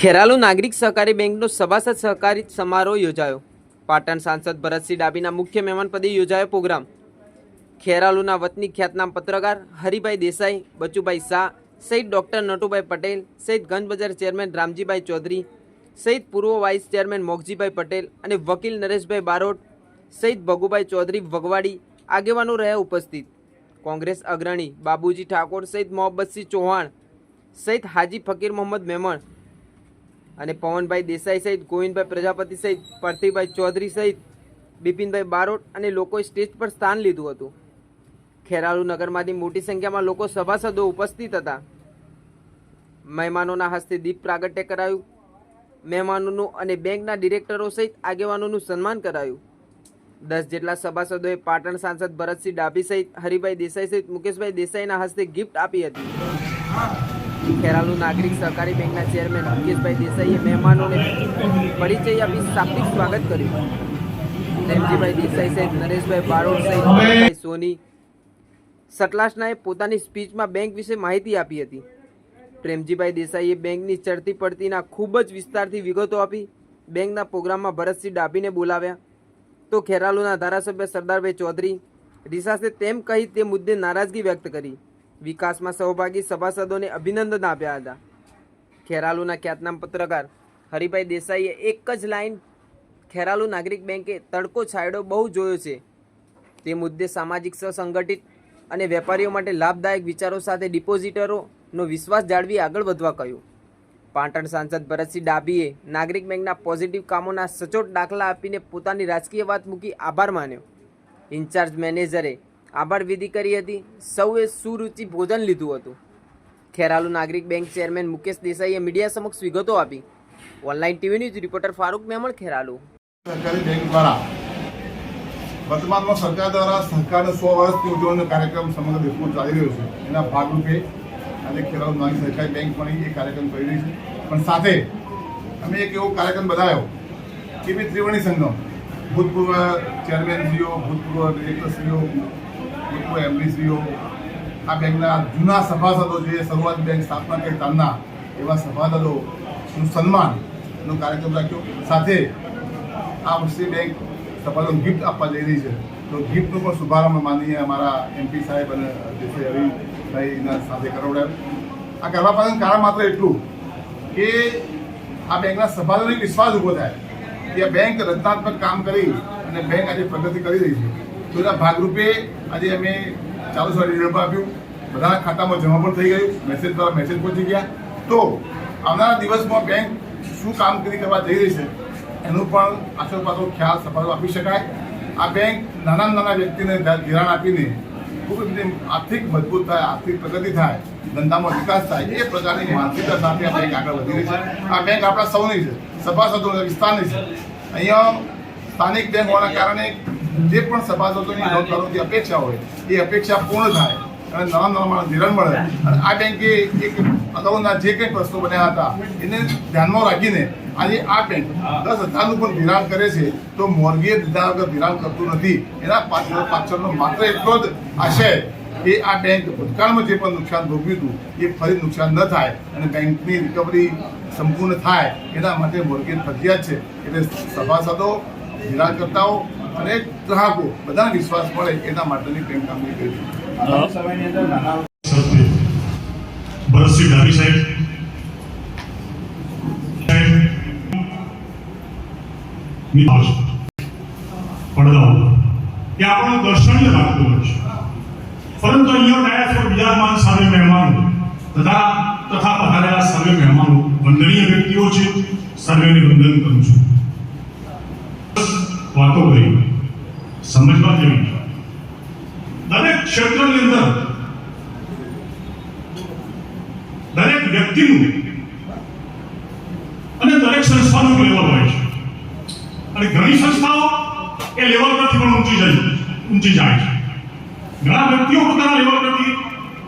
ખેરાલુ નાગરિક સહકારી બેંકનો સભાસદ સહકારી સમારોહ યોજાયો. પાટણ સાંસદ ભરતસિંહ ડાબીના મુખ્ય મહેમાન પદે યોજાયો પ્રોગ્રામ. ખેરાલુના વતની ખ્યાતનામ પત્રકાર હરિભાઈ દેસાઈ, બચુભાઈ શાહ, સહિત ડૉક્ટર નટુભાઈ પટેલ, સહિત ગંજબજાર ચેરમેન રામજીભાઈ ચૌધરી, સહિત પૂર્વ વાઇસ ચેરમેન મોગજીભાઈ પટેલ અને વકીલ નરેશભાઈ બારોટ, સહિત ભગુભાઈ ચૌધરી વગવાડી આગેવાનો રહ્યા ઉપસ્થિત. કોંગ્રેસ અગ્રણી બાબુજી ઠાકોર, સહિત મોહબ્બતસિંહ ચૌહાણ, સહિત હાજી ફકીર મોહમ્મદ મેમણ અને પવનભાઈ દેસાઈ સહિત, ગોવિંદભાઈ પ્રજાપતિ સહિત, પાર્થિવભાઈ ચૌધરી સહિત, બિપિનભાઈ બારોટ અને લોકોએ સ્ટેજ પર સ્થાન લીધું હતું. ખેરાલુ નગરમાંથી મોટી સંખ્યામાં લોકો સભાસદો ઉપસ્થિત હતા. મહેમાનોના હસ્તે દીપ પ્રાગટ્ય કરાયું. મહેમાનોનું અને બેંકના ડિરેક્ટરો સહિત આગેવાનોનું સન્માન કરાયું. દસ જેટલા સભાસદોએ પાટણ સાંસદ ભરતસિંહ ડાભી સહિત, હરિભાઈ દેસાઈ સહિત, મુકેશભાઈ દેસાઈના હસ્તે ગિફ્ટ આપી હતી. ખેરાલુ નાગરિક સહકારી બેંકના ચેરમેન મુકેશભાઈ દેસાઈએ મહેમાનોને પરિચય આપી શાબ્દિક સ્વાગત કર્યું. પ્રેમજીભાઈ દેસાઈ સહિત નરેશભાઈ બારોટ સહિત સોની સટલાસનાએ પોતાની સ્પીચમાં બેંક વિશે માહિતી આપી હતી. પ્રેમજીભાઈ દેસાઈએ બેંકની ચડતી પડતીના ખૂબ જ વિસ્તારથી વિગતો આપી બેંકના પ્રોગ્રામમાં ભરતસિંહ ડાભીને બોલાવ્યા. તો ખેરાલુના ધારાસભ્ય સરદારભાઈ ચૌધરી રિસાસે તેમ કહી તે મુદ્દે નારાજગી વ્યક્ત કરી. વિકાસમાં સહભાગી સભાસદોને અભિનંદન આપ્યા હતા. ખેરાલુના ખ્યાતનામ પત્રકાર હરિભાઈ દેસાઈએ એક જ લાઈન, ખેરાલુ નાગરિક બેંકે તડકો છાંયડો બહુ જોયો છે. તે મુદ્દે સામાજિક સંગઠિત અને વેપારીઓ માટે લાભદાયક વિચારો સાથે ડિપોઝિટરોનો વિશ્વાસ જાળવી આગળ વધવા કહ્યું. પાટણ સાંસદ ભરતસિંહ ડાભીએ નાગરિક બેંકના પોઝિટિવ કામોના સચોટ દાખલા આપીને પોતાની રાજકીય વાત મૂકી આભાર માન્યો. ઇન્ચાર્જ મેનેજરે આભાર વિધિ કરી હતી. સૌએ સુરુચિ ભોજન લીધું હતું. ખેરાલુ નાગરિક બેંક ચેરમેન મુકેશ દેસાઈએ મીડિયા સમક્ષ વિગતો આપી. Online TV news reporter Farooq Memon, Kheralu. સરકારી બેંક દ્વારા વર્તમાનમાં સરકાર દ્વારા સરકારનો સો વર્ષની ઉજવણીનો કાર્યક્રમ સમગ્ર દેશમાં ચાલી રહ્યો છે. એના ભાગરૂપે આજે ખેરાલુ નાની સહકારી બેંક પણ એ કાર્યક્રમ કરી રહી છે. પણ સાથે અમે એક એવો કાર્યક્રમ બધાયો કે બી ત્રિવેણી સંગમ. ભૂતપૂર્વ ચેરમેનશ્રીઓ, ભૂતપૂર્વ ડિરેક્ટરશ્રીઓ ભૂતપૂર્વ એમડીશ્રીઓ આ બેંકના જૂના સભાસદો જે શરૂઆત બેંક સ્થાપના કરી તારના એવા સભાસદોનું સન્માનનો કાર્યક્રમ રાખ્યો. સાથે આ વર્ષે બેંક સફળ ગિફ્ટ આપવા જઈ રહી છે. તો ગિફ્ટનો પણ શુભારંભ માનીએ અમારા એમપી સાહેબ અને દેસાઈ હરિભાઈના સાથે કરાવડાવ્યો આ કરવા પાછળનું કારણ માત્ર એટલું કે આ બેંકના સભાસદોને વિશ્વાસ ઊભો થાય કે આ બેંક રચનાત્મક કામ કરી અને બેંક આજે પ્રગતિ કરી રહી છે. તો એના ભાગરૂપે આજે અમે ચાલુ રિટર્ન રિઝલ્ટ આપ્યું. બધાના ખાતામાં જમા પણ થઈ ગયું. મેસેજ દ્વારા મેસેજ પહોંચી ગયા. તો આવનારા દિવસમાં બેંક શું કામગીરી કરવા જઈ રહી છે, એનું પણ આસો પાછો ખ્યાલ સફળ આપી શકાય. આ બેંક નાના નાના વ્યક્તિને ધિરાણ આપીને ખૂબ આર્થિક મજબૂત થાય, આર્થિક પ્રગતિ થાય, ધંધામાં વિકાસ થાય, એ પ્રકારની માનસિકતા સાથે આ બેંક આગળ વધી રહી છે. આ બેંક આપણા સૌની છે સભાસદો વિસ્તારની છે. અહીંયા સ્થાનિક બેંક હોવાના કારણે જે પણ સભાસદોની નોકરોની અપેક્ષા હોય એ અપેક્ષા પૂર્ણ થાય અને નવા નવા માણસ ધિરણ મળે. અને આ બેંકે એક અગાઉના જે કંઈ પ્રશ્નો બન્યા હતા એને ધ્યાનમાં રાખીને આજે આ બેંક દસ હજારનું પણ ધિરાણ કરે છે તો મોર્ગેજ લીધા વગર ધિરાણ કરતું નથી. એના પાછળ પાછળનો માત્ર એટલો જ આશય કે આ બેંક ભૂતકાળમાં જે પણ નુકસાન ભોગવ્યું હતું એ ફરી નુકસાન ન થાય અને બેંકની રિકવરી સંપૂર્ણ થાય. એના માટે મોર્ગેજ ફરજિયાત છે. એટલે સભાસદો ધિરાણકર્તાઓ અને ગ્રાહકો બધા વિશ્વાસ મળે એના માટેની પ્રેમ કામગીરી કરી છે. સત્ય ભરતસિંહ ડાભી સાહેબ પડદાઓ એ આપણું દર્શનીય લાગતું હોય છે. પરંતુ અહીંયા ડાયસ પર બિરાજમાન સામે મહેમાનો તથા તથા પધારેલા સર્વે મહેમાનો વંદનીય વ્યક્તિઓ છે. સર્વેને વંદન કરું છું. વાતો કરી. સમજવા જેવી દરેક ક્ષેત્રની અંદર દરેક વ્યક્તિનું અને દરેક સંસ્થાનું લેવલ હોય છે. અને ઘણી સંસ્થાઓ એ લેવલ પરથી પણ ઊંચી જાય ઊંચી જાય છે. ઘણા વ્યક્તિઓ પોતાના લેવલ પરથી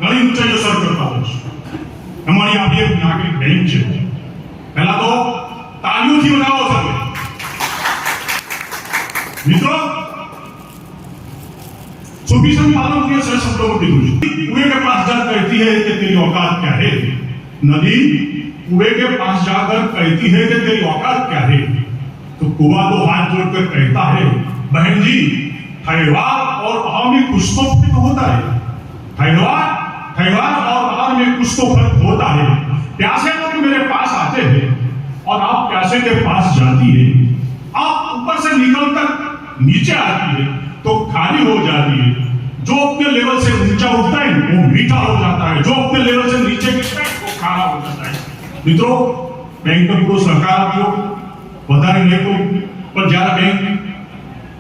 ઘણી ઊંચાઈ અસર કરતા હોય છે. અમારી આપણી એક નાગરિક બેંક છે. પહેલા તો તાલીઓથી બનાવો पालन के सर शब्दों को कुएँ के पास जाकर कहती है कि तेरी औकात क्या है? नदी, कुएँ के पास जाकर कहती है कि तेरी औकात क्या है? तो कुआ तो हाथ जोड़कर कहता है, बहन जी ठहरवार और भाव में कुछ तो फ़र्क होता है। ठहरवार ठहरवार और भाव में कुछ तो फ़र्क होता है। प्यासे लोग मेरे पास आते हैं और आप प्यासे के पास जाती है। आप ऊपर से निकल कर नीचे आती है तो खाली हो जाती है। जो अपने लेवल से ऊंचा उठता है वो मीठा हो जाता है जो अपने लेवल से नीचे गिरता है वो खारा हो जाता है મિત્રો બેંક પર પૂરો સહકાર આપ્યો વધારે નહીં તો પણ જ્યારે બેંક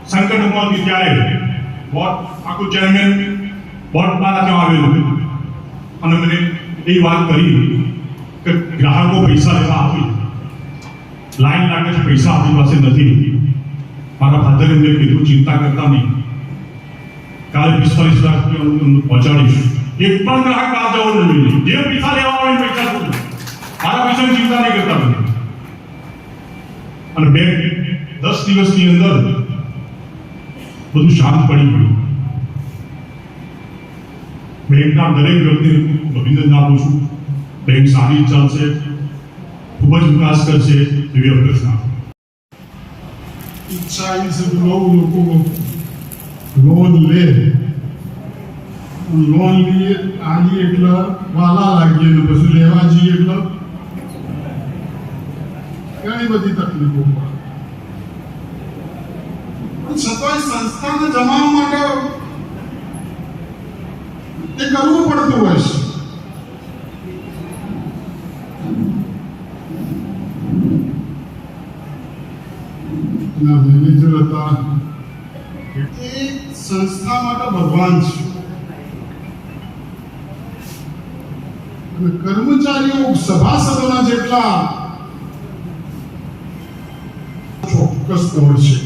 સંકટમાં હતી ત્યારે બોર્ડ આખું ચેરમેન બોર્ડ મારા ત્યાં આવેલું અને મને એ વાત કરી કે ગ્રાહકો પૈસા લેવા આપી લાઈન લાગે છે પૈસા આપણી પાસે નથી મારા ફાધરે એમને કીધું ચિંતા કરતા નહીં કાલે પિસ્તાલીસ લાખ રૂપિયા પહોંચાડીશ. એક પણ ગ્રાહક બહાર જવાનું નહીં જે પૈસા લેવા હોય પૈસા શું? મારા પૈસાની ચિંતા નહીં કરતા મને. અને બે દસ દિવસની અંદર બધું શાંત પડી ગયું. બેંકના દરેક વ્યક્તિને હું અભિનંદન આપું છું. બેંક સારી ચાલશે. ખૂબ જ વિકાસ કરશે એવી અભ્યર્થના ઈચ્છા છે બહુ લોકો લોન લે. લોન લઈએ વાલા લાગીએ ને પછી લેવા જઈએ એટલે ઘણી બધી તકલીફો પડે. છતાંય સંસ્થાને જમાવવા માટે તે કરવું પડતું હોય છે. મેનેજર હતા. સંસ્થા માટે ભગવાન છે. કર્મચારીઓ સભાસદોના જેટલા ચોક્કસ દોડ છે.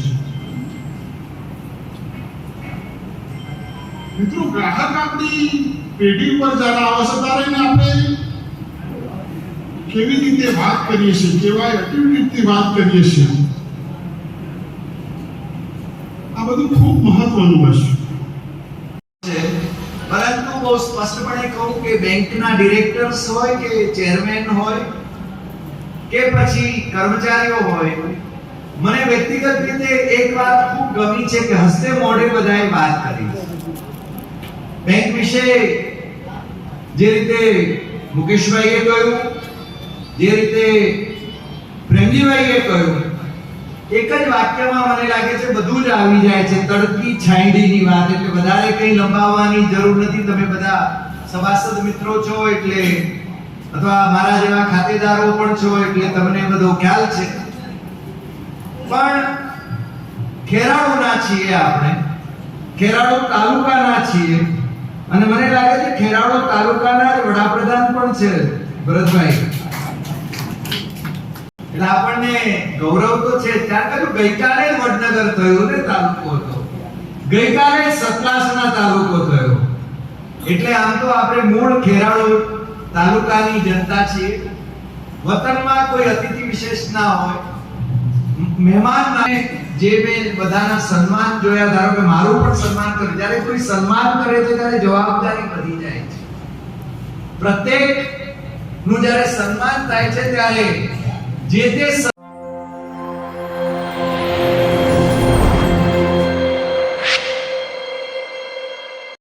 મિત્રો, ગ્રાહક આપણી પેઢી પર જ્યારે આવે છે, ત્યારે આપણે કેવી રીતે વાત કરીએ છીએ? કેવા એક્ટિવિટીથી વાત કરીએ છીએ. આ બધું ખૂબ મહત્વનું છે. પરંતુ બહુ સ્પષ્ટપણે કહું કે બેંકના ડિરેક્ટર્સ હોય કે ચેરમેન હોય કે પછી કર્મચારીઓ હોય, મને વ્યક્તિગત રીતે એક વાત ખૂબ ગમી છે કે હસ્તે મોઢે બધાએ વાત કરી બેંક વિશે જે રીતે મુકેશભાઈએ કહ્યું, જે રીતે પ્રેમજીભાઈએ કહ્યું એક જ વાક્યમાં મને લાગે છે બધું જ આવી જાય છે. તડકી છાંયડીની વાત એટલે વધારે કંઈ લંબાવવાની જરૂર નથી. તમે બધા સભાસદ મિત્રો છો એટલે અથવા મારા જેવા ખાતેદારો પણ છો એટલે તમને બધો ખ્યાલ છે. પણ ખેરાળુના છીએ આપણે. ખેરાળુ તાલુકાના છીએ. અને મને લાગે છે ખેરાળુ તાલુકાના જ વડાપ્રધાન પણ છે ભરતભાઈ. એટલે આપણને ગૌરવ તો છે ત્યાર પછી ગઈકાલે વડનગર થયો ને તાલુકો હતો ગઈકાલે સતલાસના તાલુકો થયો. એટલે આમ તો આપણે મૂળ ખેરાળુ તાલુકાની જનતા છીએ. વતનમાં કોઈ અતિથિ વિશેષ ના હોય. મહેમાન જે મેં બધાના સન્માન જોયા, ધારો કે મારું પણ સન્માન કર્યું. જ્યારે કોઈ સન્માન કરે છે, ત્યારે જવાબદારી વધી જાય છે. પ્રત્યેકનું જ્યારે સન્માન થાય છે, ત્યારે જે તે